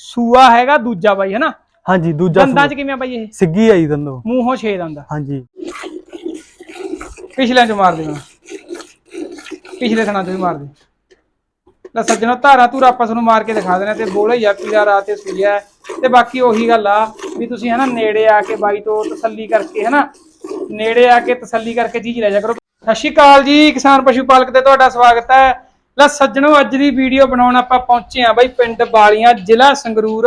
ਸੂਆ ਹੈਗਾ ਦੂਜਾ ਬਾਈ ਹਨਾ? ਹਾਂਜੀ ਦੂਜਾ ਦੰਦਾਂ ਸੂਆ। 'ਚ ਕਿਵੇਂ ਆ ਬਾਈ ਇਹ? ਸਿੱਗੀ ਆਈ ਦੰਦੋ। ਮੂੰਹੋਂ ਛੇ ਦੰਦ ਹਾਂਜੀ। ਪਿਛਲੇ 'ਚ ਮਾਰ ਦੇਣਾ। ਪਿਛਲੇ ਥਣਾ 'ਚ ਵੀ ਮਾਰ ਦੇ। ਲੈ ਸੱਜਣੋ ਧਾਰਾ ਧੂਰਾ ਆਪਾਂ ਤੁਹਾਨੂੰ ਮਾਰ ਕੇ ਦਿਖਾ ਦੇਣਾ ਤੇ ਬੋਲੇ ਜਾਂ ਪੀਲਾ ਰਾਤ ਤੇ ਸੂਈਆ ਹੈ। ਤੇ ਬਾਕੀ ਉਹੀ ਗੱਲ ਆ ਵੀ ਤੁਸੀਂ ਹਨਾ ਨੇੜੇ ਆ ਕੇ ਬਾਈ ਤੋਂ ਤਸੱਲੀ ਕਰਕੇ ਹਨਾ ਨੇੜੇ ਆ ਕੇ ਤਸੱਲੀ ਕਰਕੇ ਚੀਜ਼ ਲੈ ਜਾ ਕਰੋ। ਸਤਿ ਸ਼੍ਰੀ ਅਕਾਲ ਜੀ ਕਿਸਾਨ ਪਸ਼ੂ ਪਾਲਕ ਤੇ ਤੁਹਾਡਾ ਸਵਾਗਤ ਹੈ। ਲੈ ਸੱਜਣੋ ਅੱਜ ਦੀ ਵੀਡੀਓ ਬਣਾਉਣ ਆਪਾਂ ਪਹੁੰਚੇ ਆ ਬਾਈ ਪਿੰਡ ਬਾਲੀਆਂ ਜ਼ਿਲ੍ਹਾ ਸੰਗਰੂਰ।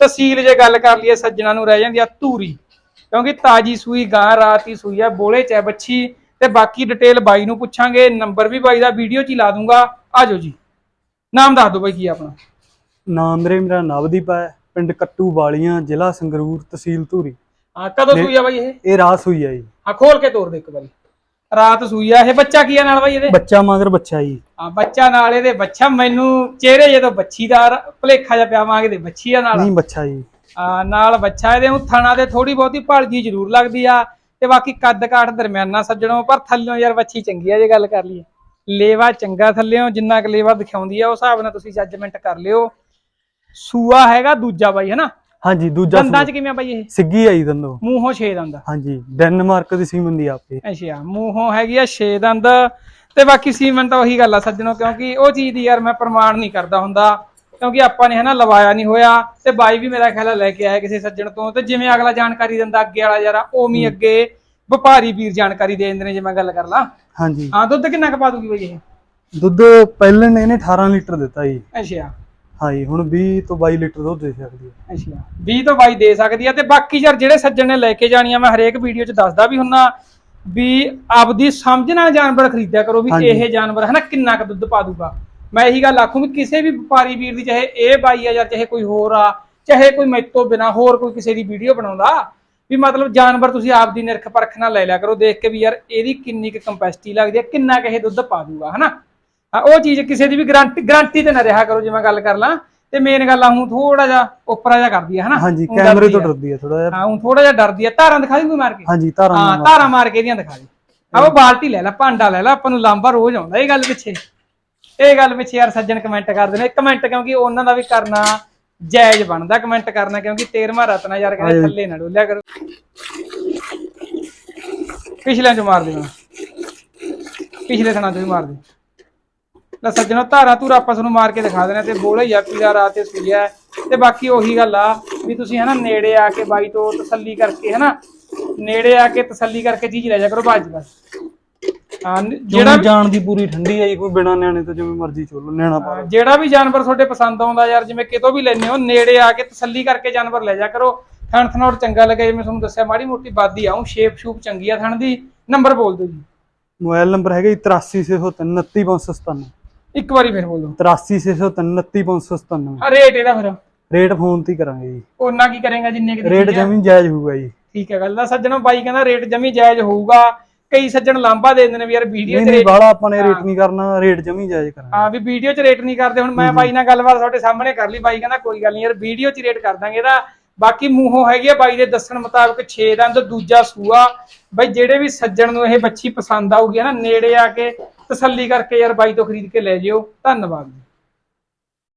ਤਹਿਸੀਲ ਜੇ ਗੱਲ ਕਰ ਲਈਏ ਸੱਜਣਾ ਨੂੰ ਰਹਿ ਜਾਂਦੀ ਆ ਧੂਰੀ। ਕਿਉਂਕਿ ਤਾਜੀ ਸੂਈ ਗਾਂ ਰਾਤ ਹੀ ਸੂਈ ਆ ਬੋਲੇ ਚ ਬੱਚੀ। ਤੇ ਬਾਕੀ ਡਿਟੇਲ ਬਾਈ ਨੂੰ ਪੁੱਛਾਂਗੇ ਨੰਬਰ ਵੀ ਬਾਈ ਦਾ ਵੀਡੀਓ 'ਚ ਹੀ ਲਾ ਦੂੰਗਾ। ਆਜੋ ਜੀ। ਨਾਮ ਦੱਸ ਦਿਓ ਬਾਈ ਕੀ ਆ ਆਪਣਾ? ਨਾਮ ਮੇਰੇ ਮੇਰਾ ਨਵਦੀਪ ਹੈ ਪਿੰਡ ਕੱਟੂ ਵਾਲੀਆਂ ਜ਼ਿਲ੍ਹਾ ਸੰਗਰੂਰ ਤਹਿਸੀਲ ਧੂਰੀ। ਹਾਂ ਕਦੋਂ ਸੂਈ ਆ ਬਾਈ ਇਹ? ਇਹ ਰਾਸ ਹੋਈ ਆ ਜੀ। ਹਾਂ ਖੋਲ ਕੇ ਤੋਰ ਦੇ ਇੱਕ ਵਾਰੀ। ਰਾਤ ਸੂਈ ਆ ਇਹ ਬੱਚਾ ਕੀ ਆ ਨਾਲ ਬਾਈ ਇਹਦੇ? ਬੱਚਾ ਮਗਰ ਬੱਚਾ ਜੀ। ਹਾਂ ਬੱਚਾ ਨਾਲ ਇਹਦੇ ਬੱਚਾ ਮੈਨੂੰ ਚਿਹਰੇ ਜਦੋਂ ਬੱਚੀਦਾਰ ਭਲੇਖਾ ਜਿਹਾ ਪਿਆ ਵਾਂਗੇ ਦੇ ਬੱਚੀ ਆ ਨਾਲ। ਨਹੀਂ ਬੱਚਾ ਜੀ। ਆ, ਨਾਲ ਬੱਚਾ ਇਹਦੇ ਨੂੰ ਥਣਾ ਤੇ ਥੋੜੀ ਬਹੁਤੀ ਭਾਲਜੀ ਜ਼ਰੂਰ ਲੱਗਦੀ ਆ ਤੇ ਬਾਕੀ ਕੱਦ ਕਾਠ ਦਰਮਿਆਨਾ ਸੱਜਣੋ ਪਰ ਥੱਲਿਓਂ ਯਾਰ ਬੱਚੀ ਚੰਗੀ ਆ ਜੇ ਗੱਲ ਕਰ ਲਈਏ। ਲੇਵਾ ਚੰਗਾ ਥੱਲਿਓਂ ਜਿੰਨਾ ਕੁ ਲੇਵਾ ਦਿਖਾਉਂਦੀ ਆ ਉਸ ਹਿਸਾਬ ਨਾਲ ਤੁਸੀਂ ਜੱਜਮੈਂਟ ਕਰ ਲਿਓ। ਸੂਆ ਹੈਗਾ ਦੂਜਾ ਬਾਈ ਹਨਾ? ਹਾਂਜੀ ਦੂਜਾ ਦੰਦਾਂ 'ਚ। ਕਿਵੇਂ ਆ ਬਾਈ ਇਹ? ਸਿੱਗੀ ਆਈ ਦੰਦੋ। ਮੂੰਹੋਂ ਛੇ ਦੰਦ। ਹਾਂਜੀ ਡੈਨਮਾਰਕ ਦੀ ਸੀਮਨ ਦੀ ਆਪੇ। ਅੱਛਾ ਮੂੰਹੋਂ ਹੈਗੀ ਆ ਛੇ ਦੰਦ। ਤੇ ਬਾਕੀ ਸੀਮਨ ਤਾਂ ਉਹੀ ਗੱਲ ਆ ਸੱਜਣੋ ਕਿਉਂਕਿ ਉਹ ਚੀਜ਼ ਦੀ ਯਾਰ ਮੈਂ ਪ੍ਰਮਾਣ ਨਹੀਂ ਕਰਦਾ ਹੁੰਦਾ ਕਿਉਂਕਿ ਆਪਾਂ ਨੇ ਹਨਾ ਲਵਾਇਆ ਨਹੀਂ ਹੋਇਆ ਤੇ ਬਾਈ ਵੀ ਮੇਰਾ ਖਿਆਲ ਆ ਲੈ ਕੇ ਆਇਆ ਕਿਸੇ ਸੱਜਣ ਤੋਂ ਤੇ ਜਿਵੇਂ ਅਗਲਾ ਜਾਣਕਾਰੀ ਦਿੰਦਾ ਅੱਗੇ ਵਾਲਾ ਯਾਰ ਉਵੇਂ ਹੀ ਅੱਗੇ ਵਪਾਰੀ ਵੀਰ ਜਾਣਕਾਰੀ ਦੇ ਦਿੰਦੇ ਨੇ ਜੇ ਮੈਂ ਗੱਲ ਕਰ ਲਾਂ। ਹਾਂਜੀ। ਹਾਂ ਦੁੱਧ ਕਿੰਨਾ ਕੁ ਪਾ ਦੂਗੀ ਬਾਈ ਇਹ? ਦੁੱਧ ਪਹਿਲੇ ਨੇ ਇਹਨੇ 18 ਲੀਟਰ ਦਿੱਤਾ ਜੀ। ਅੱਛਾ। ਹਾਂਜੀ ਹੁਣ 20 ਤੋਂ 22 ਲੀਟਰ ਦੁੱਧ ਦੇ ਸਕਦੀ ਹੈ ਅੱਛਾ। 20 ਤੋਂ 22 ਦੇ ਸਕਦੀ ਆ ਤੇ ਬਾਕੀ ਯਾਰ ਜਿਹੜੇ ਸੱਜਣ ਨੇ ਲੈ ਕੇ ਜਾਣੀਆਂ ਮੈਂ ਹਰੇਕ ਵੀਡੀਓ 'ਚ ਦੱਸਦਾ ਵੀ ਹੁੰਨਾ ਵੀ ਆਪਦੀ ਸਮਝ ਨਾਲ ਜਾਨਵਰ ਖਰੀਦਿਆ ਕਰੋ ਵੀ ਹਾਂਜੀ। ਇਹ ਜਾਨਵਰ ਹੈ ਨਾ ਕਿੰਨਾ ਕੁ ਦੁੱਧ ਪਾ ਦੂਗਾ। ਮੈਂ ਇਹੀ ਗੱਲ ਆਖੂੰ ਵੀ ਕਿਸੇ ਵੀ ਵਪਾਰੀ ਵੀਰ ਦੀ ਚਾਹੇ ਇਹ ਬਾਈ ਆ ਜਾਂ ਚਾਹੇ ਕੋਈ ਹੋਰ ਆ ਚਾਹੇ ਕੋਈ ਮੈਤੋਂ ਬਿਨਾ ਹੋਰ ਕੋਈ ਕਿਸੇ ਦੀ ਵੀਡੀਓ ਬਣਾਉਂਦਾ ਵੀ ਮਤਲਬ ਜਾਨਵਰ ਤੁਸੀਂ ਆਪਦੀ ਨਿਰਖ ਪਰਖ ਨਾਲ ਲੈ ਲਿਆ ਕਰੋ ਦੇਖ ਕੇ ਵੀ ਯਾਰ ਇਹਦੀ ਕਿੰਨੀ ਕੁ ਕੰਪੈਸਿਟੀ ਲੱਗਦੀ ਹੈ ਕਿੰਨਾ ਕੁ ਇਹ ਦੁੱਧ ਪਾ ਦੂਗਾ ਹਨਾ। ਹਾਂ, ਉਹ ਚੀਜ਼ ਕਿਸੇ ਦੀ ਵੀ ਗਾਰੰਟੀ ਗਾਰੰਟੀ ਤੇ ਨਾ ਰਿਹਾ ਕਰੋ ਜੇ ਮੈਂ ਗੱਲ ਕਰ ਲਾਂ। ਤੇ ਮੇਨ ਗੱਲ ਆ ਹੁਣ ਥੋੜਾ ਜਿਹਾ ਉੱਪਰਾ ਜਿਹਾ ਕਰਦੀ ਹੈ ਹਨਾ? ਹਾਂਜੀ ਊਂ ਕੈਮਰੇ ਡਰਦੀ ਤੋਂ ਆ। ਡਰਦੀ ਹੈ ਥੋੜਾ ਜਿਹਾ। ਹਾਂ ਥੋੜਾ ਜਿਹਾ ਡਰਦੀ ਆ। ਧਾਰਾਂ ਦਿਖਾ ਦੀ ਕੋਈ ਮਾਰ ਕੇ? ਹਾਂਜੀ ਧਾਰਾਂ ਹਾਂ ਨਾਲ ਧਾਰਾਂ ਮਾਰ ਕੇ ਇਹਦੀਆਂ ਦਿਖਾ ਦੇ। ਆ ਉਹ ਬਾਲਟੀ ਲੈ ਲੈ ਭਾਂਡਾ ਲੈ ਲੈ ਆਪਾਂ ਨੂੰ ਲਾਂਬਾ ਰੋਜ਼ ਆਉਂਦਾ ਇਹ ਗੱਲ ਪਿੱਛੇ। ਇਹ ਗੱਲ ਪਿੱਛੇ ਯਾਰ ਸੱਜਣ ਕਮੈਂਟ ਕਰਦੇ ਨੇ ਕਮੈਂਟ ਕਿਉਂਕਿ ਉਹਨਾਂ ਦਾ ਵੀ ਕਰਨਾ ਜਾਇਜ਼ ਬਣਦਾ ਕਮੈਂਟ ਕਰਨਾ ਕਿਉਂਕਿ 13ਵਾਂ ਰਤਨਾ ਯਾਰ ਕਹਿੰਦੇ। ਥੱਲੇ ਨਾ ਡੋਲਿਆ ਕਰੋ। ਪਿਛਲਿਆਂ ਚ ਮਾਰ ਦੇਣਾ ਪਿਛਲੇ ਥਣਾ ਚ ਵੀ ਮਾਰ ਦੇ। ਲੈ ਸੱਜਣੋ ਧਾਰਾ ਧੂਰਾ ਆਪਾਂ ਤੁਹਾਨੂੰ ਮਾਰ ਕੇ ਦਿਖਾ ਦੇਣਾ ਤੇ ਬੋਲੇ ਜਾਂ ਪੀਲਾ ਰਾਤ ਤੇ ਸੂਈਆ ਹੈ। ਤੇ ਬਾਕੀ ਉਹੀ ਗੱਲ ਆ ਵੀ ਤੁਸੀਂ ਹਨਾ ਨੇੜੇ ਆ ਕੇ ਬਾਈ ਤੋਂ ਤਸੱਲੀ ਕਰਕੇ ਹਨਾ ਨੇੜੇ ਆ ਕੇ ਤਸੱਲੀ ਕਰਕੇ ਚੀਜ਼ ਲੈ ਜਾ ਕਰੋ ਬਾਜ ਬਸ। ਹਾਂ ਜਿਹੜਾ ਵੀ ਜਾਣ ਦੀ ਪੂਰੀ ਠੰਡੀ ਹੈ ਜੀ ਕੋਈ ਬਿਨਾ ਨਿਆਣੇ ਤੋਂ ਜਿਵੇਂ ਮਰਜ਼ੀ ਚੋਲੋ ਨਿਆਣਾ ਪਾ ਹਾਂ, ਜਿਹੜਾ ਵੀ ਜਾਨਵਰ ਤੁਹਾਡੇ ਪਸੰਦ ਆਉਂਦਾ ਯਾਰ ਜਿਵੇਂ ਕਿਤੋਂ ਵੀ ਲੈਣੇ ਹੋ ਨੇੜੇ ਆ ਕੇ ਤਸੱਲੀ ਕਰਕੇ ਜਾਨਵਰ ਲੈ ਜਾ ਕਰੋ। ਥਣ ਥਣੋੜ ਚੰਗਾ ਲੱਗੇ ਜਿਵੇਂ ਤੁਹਾਨੂੰ ਦੱਸਿਆ ਮਾੜੀ ਮੋਟੀ ਬਾਦੀ ਆਉਂ ਸ਼ੇਪ ਸ਼ੂਪ ਚੰਗੀ ਆ ਥਣ ਦੀ। ਨੰਬਰ ਬੋਲ ਦਿਓ ਜੀ। ਮੋਬਾਈਲ ਨੰਬਰ ਹੈਗਾ ਜੀ 83603 29597 ਇੱਕ ਵਾਰੀ ਫਿਰ ਬੋਲ। ਦਿਓ 83603 29597 ਆ ਰੇਟ ਇਹਦਾ ਫਿਰ। ਰੇਟ ਫੋਨ ਤੇ ਹੀ ਕਰਾਂਗੇ ਜੀ। ਉਹਨਾਂ ਕੀ ਕਰੇਗਾ ਜਿੰਨੇ ਕਿ ਰੇਟ ਜਮੀ ਜਾਇਜ਼ ਹੋਊਗਾ ਜੀ। ਠੀਕ ਹੈ ਗੱਲ ਦਾ ਸੱਜਣੋ ਬਾਈ ਕਹਿੰਦਾ ਰੇਟ ਜਮੀ ਜਾਇਜ਼ ਹੋਊਗਾ। ਕਈ ਸੱਜਣ ਲਾਂਬਾ ਦੇ ਦਿੰਦੇ ਨੇ ਵੀ ਯਾਰ ਵੀਡੀਓ 'ਚ ਨਹੀਂ ਬਾਹਲਾ ਆਪਾਂ ਨੇ ਰੇਟ ਨਹੀਂ ਕਰਨਾ ਰੇਟ ਜਮੀ ਜਾਇਜ਼ ਕਰਾਂਗੇ। ਹਾਂ ਵੀ ਵੀਡੀਓ 'ਚ ਰੇਟ ਨਹੀਂ ਕਰਦੇ ਹੁਣ ਮੈਂ ਬਾਈ ਨਾਲ ਗੱਲਬਾਤ ਤੁਹਾਡੇ ਸਾਹਮਣੇ ਕਰ ਲਈ। ਬਾਈ ਕਹਿੰਦਾ ਕੋਈ ਗੱਲ ਨਹੀਂ ਯਾਰ ਵੀਡੀਓ 'ਚ ਰੇਟ ਕਰ ਦਾਂਗੇ ਇਹਦਾ। ਬਾਕੀ ਮੂੰਹੋਂ ਹੈਗੀ ਆ ਬਾਈ ਦੇ ਦੱਸਣ ਮੁਤਾਬਕ 6 ਦੰਦ ਦੂਜਾ ਸੂਆ। ਬਾਈ ਜਿਹੜੇ ਵੀ ਸੱਜਣ ਨੂੰ ਇਹ ਬੱਚੀ ਪਸੰਦ ਆਊਗੀ ਨਾ ਨੇੜੇ ਆ ਕੇ ਤਸੱਲੀ ਕਰਕੇ ਯਾਰ ਬਾਈ ਤੋਂ ਖਰੀਦ ਕੇ ਲੈ ਜਿਓ। ਧੰਨਵਾਦ ਜੀ।